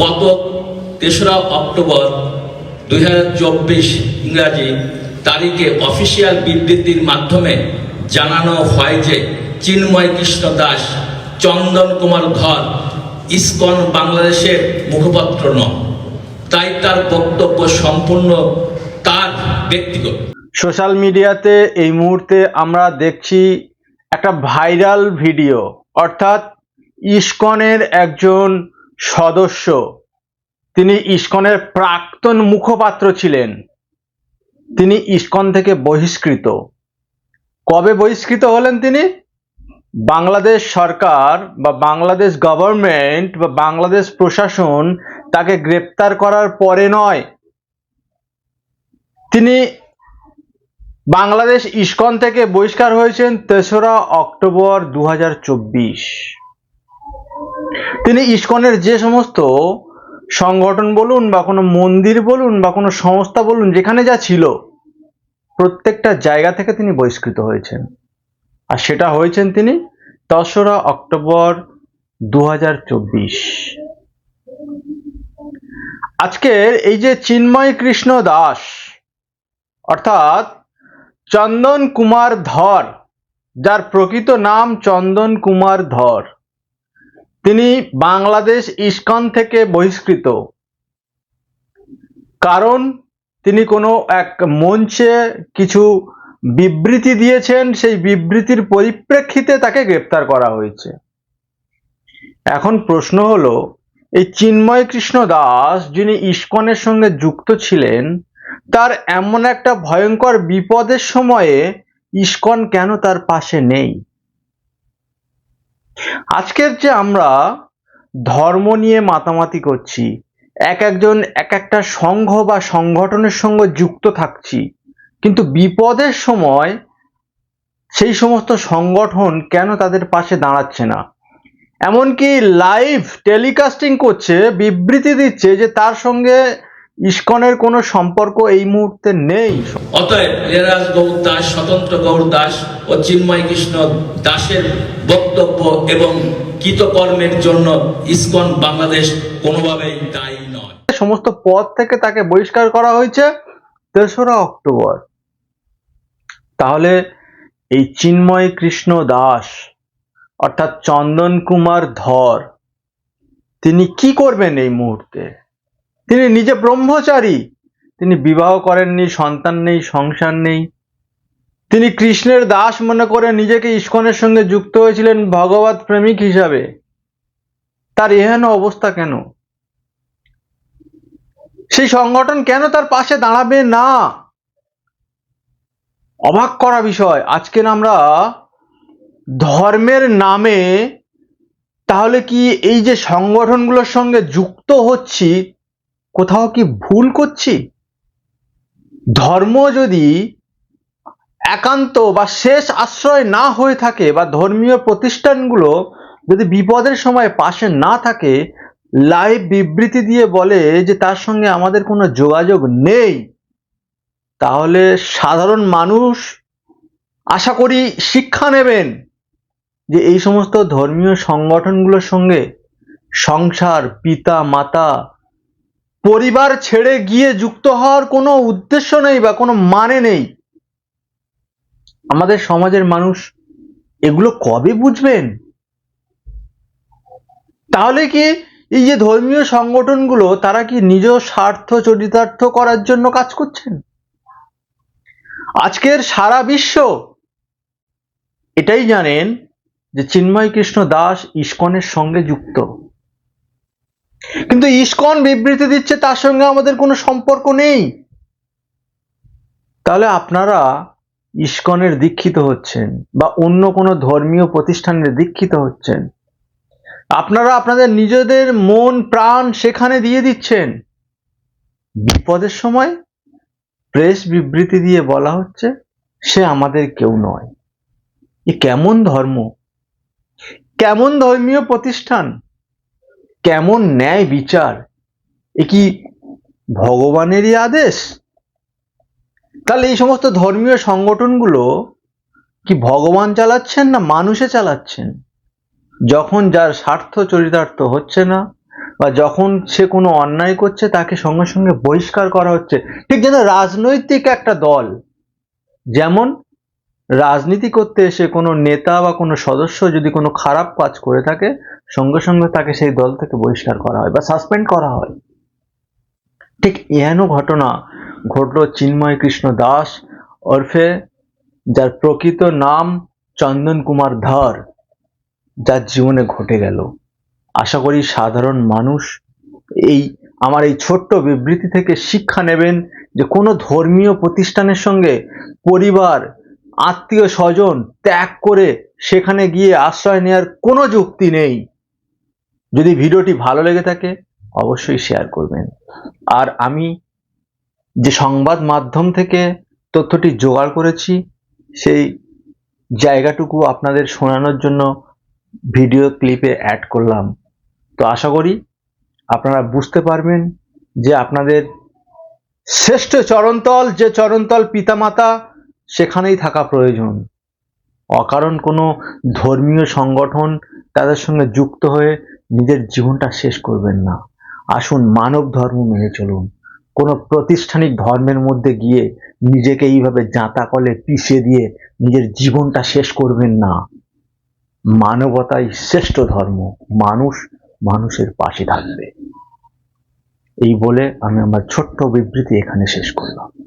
গত তেসরা অক্টোবর দুই ইংরাজি তারিখে অফিসিয়াল বিবৃতির মাধ্যমে জানানো হয় যে চিন্ময় কৃষ্ণ দাস, চন্দন কুমার ধর ইসকন বাংলাদেশের মুখপাত্র নন। তাই তার বক্তব্য সম্পূর্ণ তার ব্যক্তিগত। সোশ্যাল মিডিয়াতে এই মুহূর্তে আমরা দেখছি একটা ভাইরাল ভিডিও, অর্থাৎ ইসকনের একজন সদস্য। তিনি ইস্কনের প্রাক্তন মুখপাত্র ছিলেন। তিনি ইস্কন থেকে বহিষ্কৃত। কবে বহিষ্কৃত হলেন তিনি? বাংলাদেশ সরকার বা বাংলাদেশ গভর্নমেন্ট বা বাংলাদেশ প্রশাসন তাকে গ্রেপ্তার করার পরে নয়। তিনি বাংলাদেশ ইস্কন থেকে বহিষ্কার হয়েছেন তেসরা অক্টোবর দু হাজার চব্বিশ। তিনি ইস্কনের যে সমস্ত সংগঠন বলুন বা কোনো মন্দির বলুন বা কোনো সংস্থা বলুন, যেখানে যা ছিল, প্রত্যেকটা জায়গা থেকে তিনি বহিষ্কৃত হয়েছেন। আর সেটা হয়েছেন তিনি তেসরা অক্টোবর দু আজকের এই যে চিন্ময় কৃষ্ণ দাস, অর্থাৎ চন্দন কুমার ধর, যার প্রকৃত নাম চন্দন কুমার ধর তিনি বাংলাদেশ ইস্কন থেকে বহিষ্কৃত। কারণ তিনি কোনো এক মঞ্চে কিছু বিবৃতি দিয়েছেন, সেই বিবৃতির পরিপ্রেক্ষিতে তাকে গ্রেপ্তার করা হয়েছে। এখন প্রশ্ন হলো, এই চিন্ময় কৃষ্ণ দাস যিনি ইস্কনের সঙ্গে যুক্ত ছিলেন, তার এমন একটা ভয়ঙ্কর বিপদের সময়ে ইস্কন কেন তার পাশে নেই? আজকের যে আমরা ধর্ম নিয়ে মাতামাতি করছি, এক একজন, এক একটা সংঘ বা সংগঠনের সঙ্গে যুক্ত থাকছি, কিন্তু বিপদের সময় সেই সমস্ত সংগঠন কেন তাদের পাশে দাঁড়াচ্ছে না? এমনকি লাইভ টেলিকাস্টিং করছে, বিবৃতি দিচ্ছে যে তার সঙ্গে ইস্কনের কোনো সম্পর্ক এই মুহূর্তে নেই। অতএব লীলারাজ গৌর দাস স্বতন্ত্র গৌর দাস ও চিন্ময় কৃষ্ণ দাসের বক্তব্য এবং কৃতকর্মের জন্য ইস্কন বাংলাদেশ কোনোভাবেই দায়ী নয়। সমস্ত পদ থেকে তাকে বহিষ্কার করা হয়েছে তেসরা অক্টোবর। তাহলে এই চিন্ময় কৃষ্ণ দাস অর্থাৎ চন্দন কুমার ধর তিনি কি করবেন এই মুহূর্তে? তিনি নিজে ব্রহ্মচারী। তিনি বিবাহ করেননি, সন্তান নেই, সংসার নেই। তিনি কৃষ্ণের দাস মনে করে নিজেকে ইস্কনের সঙ্গে যুক্ত হয়েছিলেন ভগবত প্রেমিক হিসাবে। তার এহেন অবস্থা কেন? সেই সংগঠন কেন তার পাশে দাঁড়াবে? না। অবাক করা বিষয়। আজকের আমরা ধর্মের নামে তাহলে কি এই যে সংগঠনগুলোর সঙ্গে যুক্ত হচ্ছি কোথাও কি ভুল করছি? ধর্ম যদি একান্ত বা শেষ আশ্রয় না হয়ে থাকে বা ধর্মীয় প্রতিষ্ঠানগুলো যদি বিপদের সময় পাশে না থাকে, লাইভ বিবৃতি দিয়ে বলে যে তার সঙ্গে আমাদের কোনো যোগাযোগ নেই, তাহলে সাধারণ মানুষ আশা করি শিক্ষা নেবেন যে এই সমস্ত ধর্মীয় সংগঠনগুলোর সঙ্গে সংসার, পিতা, মাতা পরিবার ছেড়ে গিয়ে যুক্ত হওয়ার কোনো উদ্দেশ্য নেই বা কোনো মানে নেই। আমাদের সমাজের মানুষ এগুলো কবে বুঝবেন? তাহলে কি এই যে ধর্মীয় সংগঠনগুলো, তারা কি নিজ স্বার্থ চরিতার্থ করার জন্য কাজ করছেন? আজকের সারা বিশ্ব এটাই জানেন যে চিন্ময় কৃষ্ণ দাস ইস্কনের সঙ্গে যুক্ত। কিন্তু ইস্কন বিবৃতি দিচ্ছে তার সঙ্গে আমাদের কোনো সম্পর্ক নেই। তাহলে আপনারা ইস্কনের দীক্ষিত হচ্ছেন বা অন্য কোনো ধর্মীয় প্রতিষ্ঠানের দীক্ষিত হচ্ছেন। আপনারা আপনাদের নিজেদের মন, প্রাণ সেখানে দিয়ে দিচ্ছেন। বিপদের সময় প্রেস বিবৃতি দিয়ে বলা হচ্ছে, সে আমাদের কেউ নয়। এ কেমন ধর্ম? কেমন ধর্মীয় প্রতিষ্ঠান? কেমন ন্যায় বিচার? এ কি ভগবানেরই আদেশ? তাহলে এই সমস্ত ধর্মীয় সংগঠনগুলো কি ভগবান চালাচ্ছেন না মানুষে চালাচ্ছেন? যখন যার স্বার্থ চরিতার্থ হচ্ছে না বা যখন সে কোনো অন্যায় করছে, তাকে সঙ্গে সঙ্গে বহিষ্কার করা হচ্ছে। ঠিক যেন রাজনৈতিক একটা দল যেমন রাজনীতি করতে এসে কোনো নেতা বা কোনো সদস্য যদি কোনো খারাপ কাজ করে থাকে, সঙ্গে সঙ্গে তাকে সেই দল থেকে বহিষ্কার করা হয় বা সাসপেন্ড করা হয়। ঠিক এহেন ঘটনা ঘটল চিন্ময় কৃষ্ণ দাস ওরফে, যার প্রকৃত নাম চন্দন কুমার ধর, যার জীবনে ঘটে গেল। আশা করি সাধারণ মানুষ এই, আমার এই ছোট্ট বিবৃতি থেকে শিক্ষা নেবেন যে কোনো ধর্মীয় প্রতিষ্ঠানের সঙ্গে পরিবার আত্মীয় স্বজন ত্যাগ করে সেখানে গিয়ে আশ্রয় নেওয়ার কোনো যুক্তি নেই। যদি ভিডিওটি ভালো লেগে থাকে, অবশ্যই শেয়ার করবেন। আর আমি যে সংবাদ মাধ্যম থেকে তথ্যটি জোগাড় করেছি, সেই জায়গাটুকু আপনাদের শোনানোর জন্য ভিডিও ক্লিপে অ্যাড করলাম। তো আশা করি আপনারা বুঝতে পারবেন যে আপনাদের শ্রেষ্ঠ চরণতল যে চরণতল পিতামাতা সেখানেই থাকা প্রয়োজন। অকারণ কোনো ধর্মীয় সংগঠন তাদের সঙ্গে যুক্ত হয়ে নিজের জীবনটা শেষ করবেন না। আসুন মানব ধর্ম মেনে চলুন। কোনো প্রতিষ্ঠানিক ধর্মের মধ্যে গিয়ে নিজেকে এইভাবে জাঁতা কলে পিষে দিয়ে নিজের জীবনটা শেষ করবেন না। মানবতাই শ্রেষ্ঠ ধর্ম। মানুষ মানুষের পাশে থাকবে। এই বলে আমি আমার ছোট্ট বিবৃতি এখানে শেষ করলাম।